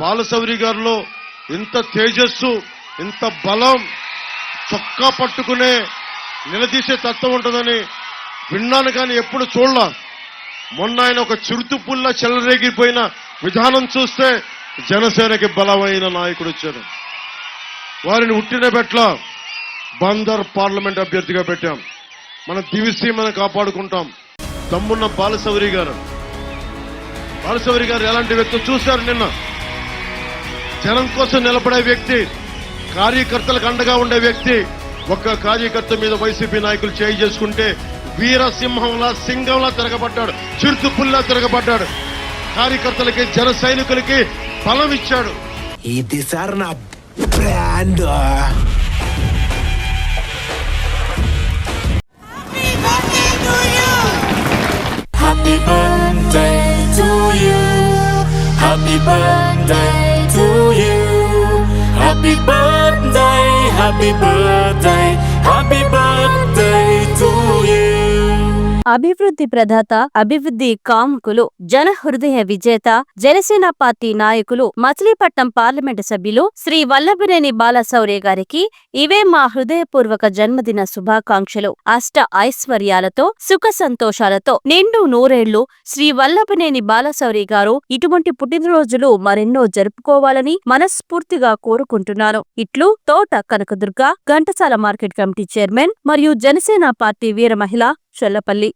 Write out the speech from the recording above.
బాలసౌరి గారిలో ఇంత తేజస్సు ఇంత బలం చొక్కా పట్టుకునే నిలదీసే తత్వం ఉంటుందని విన్నాను కానీ ఎప్పుడు చూడలా. మొన్న ఆయన ఒక చిరుతుపుల్లా చెలరేగిపోయిన విధానం చూస్తే జనసేనకి బలమైన నాయకుడు వచ్చారు వారిని ఉట్టిన పెట్ల బందర్ పార్లమెంట్ అభ్యర్థిగా పెట్టాం. మన దివిసీమను కాపాడుకుంటాం. తమ్మున్న బాలసౌరి గారు. బాలసౌరి గారు ఎలాంటి వ్యక్తి చూశారు నిన్న? జనం కోసం నిలబడే వ్యక్తి కార్యకర్తలకు అండగా ఉండే వ్యక్తి ఒక్క కార్యకర్త మీద వైసీపీ నాయకులు చేయి చేసుకుంటే వీరసింహంలా సింగంలా తిరగబడ్డాడు చిరుతుపుల్లా తిరగబడ్డాడు. కార్యకర్తలకి జన సైనికులకి బలం ఇచ్చాడు. ఇది సార్ నా brand. Happy birthday to you. Happy birthday. To you. Happy birthday, happy birthday, happy birthday అభివృద్ధి ప్రదాత అభివృద్ధి కాముకులు జనహృదయ విజేత జనసేన పార్టీ నాయకులు మచిలీపట్నం పార్లమెంటు సభ్యులు శ్రీ వల్లభనేని బాలశౌర్య గారికి ఇవే మా హృదయపూర్వక జన్మదిన శుభాకాంక్షలు. అష్ట ఐశ్వర్యాలతో సుఖ సంతోషాలతో నిండు నూరేళ్ళు శ్రీ వల్లభనేని బాలశౌరి గారు ఇటువంటి పుట్టినరోజులు మరెన్నో జరుపుకోవాలని మనస్ఫూర్తిగా కోరుకుంటున్నాను. ఇట్లు Thota Kanakadurga Ghantasala market committee chairman మరియు జనసేన పార్టీ వీర మహిళ చొల్లపల్లి.